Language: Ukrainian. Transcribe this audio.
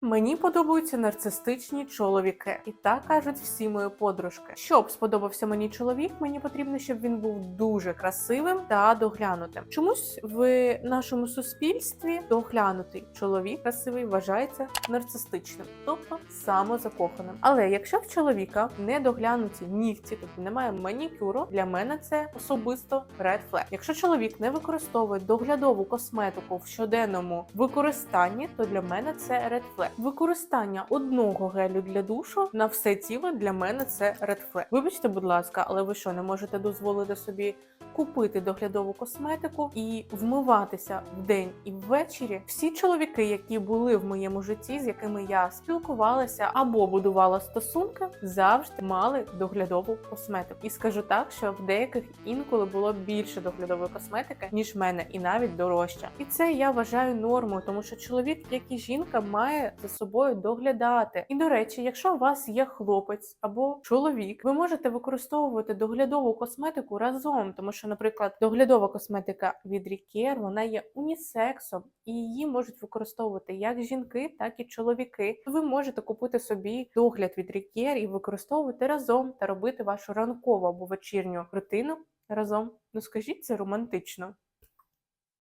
Мені подобаються нарцистичні чоловіки, і так кажуть всі мої подружки. Щоб сподобався мені чоловік, мені потрібно, щоб він був дуже красивим та доглянутим. Чомусь в нашому суспільстві доглянутий чоловік красивий вважається нарцистичним, тобто самозакоханим. Але якщо в чоловіка не доглянуті нігті, тобто немає манікюру, для мене це особисто red flag. Якщо чоловік не використовує доглядову косметику в щоденному використанні, то для мене це red flag. Використання одного гелю для душу на все тіло для мене це red flag. Вибачте, будь ласка, але ви що не можете дозволити собі купити доглядову косметику і вмиватися вдень і ввечері? Всі чоловіки, які були в моєму житті, з якими я спілкувалася або будувала стосунки, завжди мали доглядову косметику. І скажу так, що в деяких інколи було більше доглядової косметики, ніж в мене, і навіть дорожче. І це я вважаю нормою, тому що чоловік, як і жінка, має за собою доглядати. І до речі, якщо у вас є хлопець або чоловік, ви можете використовувати доглядову косметику разом, тому що, наприклад, доглядова косметика від Рікер вона є унісексом, і її можуть використовувати як жінки, так і чоловіки. Ви можете купити собі догляд від Рікер і використовувати разом та робити вашу ранкову або вечірню рутину разом. Ну скажіть, це романтично.